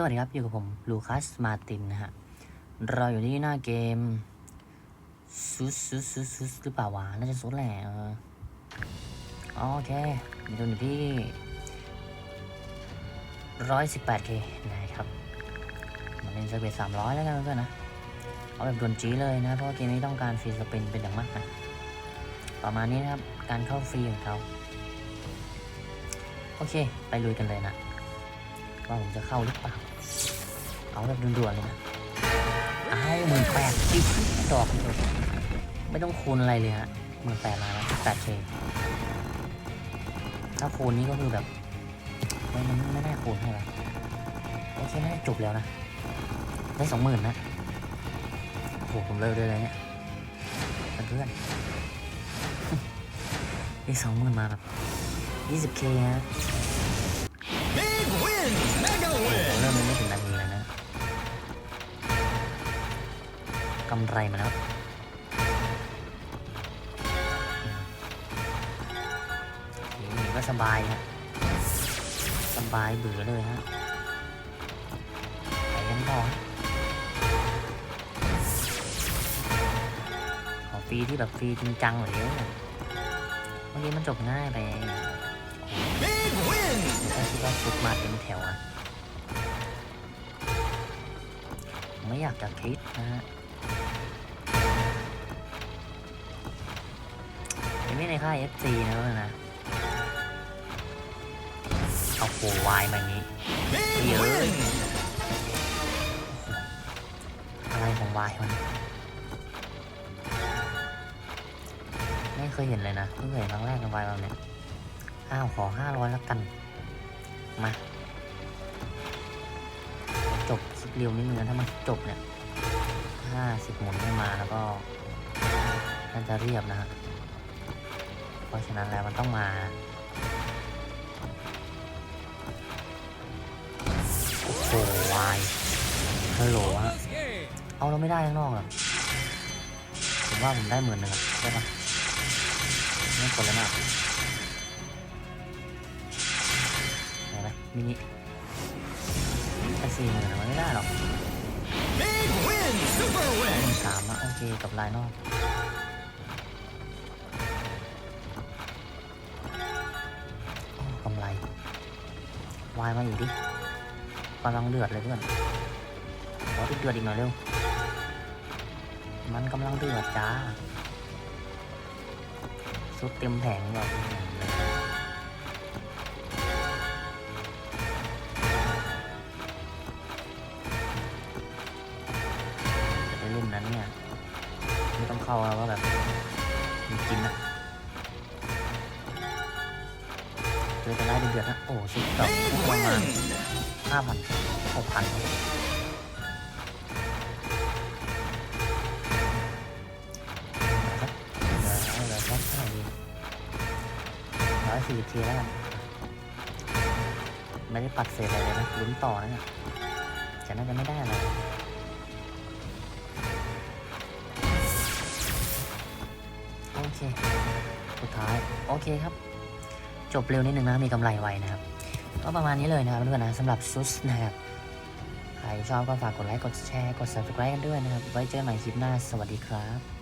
สวัสดีครับ อยู่กับผมลูคัสมาตินนะฮะ เราอยู่ที่หน้าเกมซุสซุสซุสซุสหรือเปล่าวะน่าจะซุสแหละโอเคมีตัวอยู่ที่ร้อยสิบแปดเคนะครับ มันเป็นสเปซสามร้อยแล้วกันเพื่อนนะ เอาแบบด่วนจีเลยนะ เพราะเกมนี้ต้องการฟรีสปินเป็นอย่างมากนะ ประมาณนี้นะครับ การเข้าฟรีของเขา โอเค ไปลุยกันเลยนะว่าผมจะเข้าหรือเปล่า เอาแบบด่วนๆเลยนะไอ้หมื่นแปดสิบดอกเลยไม่ต้องคูณอะไรเลยฮะหมื่นแปดมาแล้วแปดเคถ้าคูณนี้ก็คือแบบไม่มันไม่น่คูณให้หรอกโอเคน่าจะจบแล้วนะ ได้สองหมื่นนะโหผมเลิกเลยเลยเนี่ยเพื่อนได้สองหมื่นมาแบบยี่สิบเคฮะ กำไรมาแล้วนี่ก็สบายฮะสบายเบื่อเลยฮะไปกันต่อฮะขอฟรีที่แบบฟรีจริงจังเลยเยเมื่อกี้มันจบง่ายไป Big win! ก็คิดว่าฟุตมาเต็มแถวอะไม่อยากจะคิดนะฮะ ยังไม่ในค่าย FC นะเพื่อนนะเอาโฟวายมาอย่างนี้เยอะอะไรของวายมันไม่เคยเห็นเลยนะเพิ่งเคยเห็นครั้งแรกในวายเราเนี่ยอ้าวขอห้าร้อยแล้วกัน มา จบคลิปเร็วนิดนึงนะถ้ามันจบเนี่ย ห้าสิบหมุนไม่มาแล้วก็น่าจะเรียบนะฮะเพราะฉะนั้นแล้วมันต้องมาโอ้โหวายฮัลโหลฮะเอาเราไม่ได้ข้างนอกหรอกผมว่าผมได้หมื่นหนึ่งอะใช่ปะไม่กดเลยมากไหนไหมมินิไอสี่หมื่นอะมันไม่ได้หรอก ห win! มื่นสามอะโอเคกับลายนอกกำไรวายมาอีกดิกำลังเดือดเลยเพื่อนขอเดือดอีกหน่อยเร็ว มันกำลังเดือดจ้า สุดเต็มแผงแบบ เนี่ยไม่ต้องเข้าแล้วว่าแบบมีกินนะเจอจะได้เดือดนะ โอ้สิบดอก Big ประมาณห้าพันหกพันสักเท่าไหร่ดีร้อยสี่ทีแล้วกันไม่ได้ปัดเศษอะไรเลยนะลุ้นต่อนะเนี่ยแต่น่าจะไม่ได้อะไร เค สุดท้าย โอเคครับ จบเร็วนิดนึงนะ มีกำไรไวนะครับ ก็ประมาณนี้เลยนะครับเพื่อนๆนะสำหรับซุสนะครับ ใครชอบก็ฝากกดไลค์ กดแชร์ กด subscribe กันด้วยนะครับ ไว้เจอกันใหม่คลิปหน้า สวัสดีครับ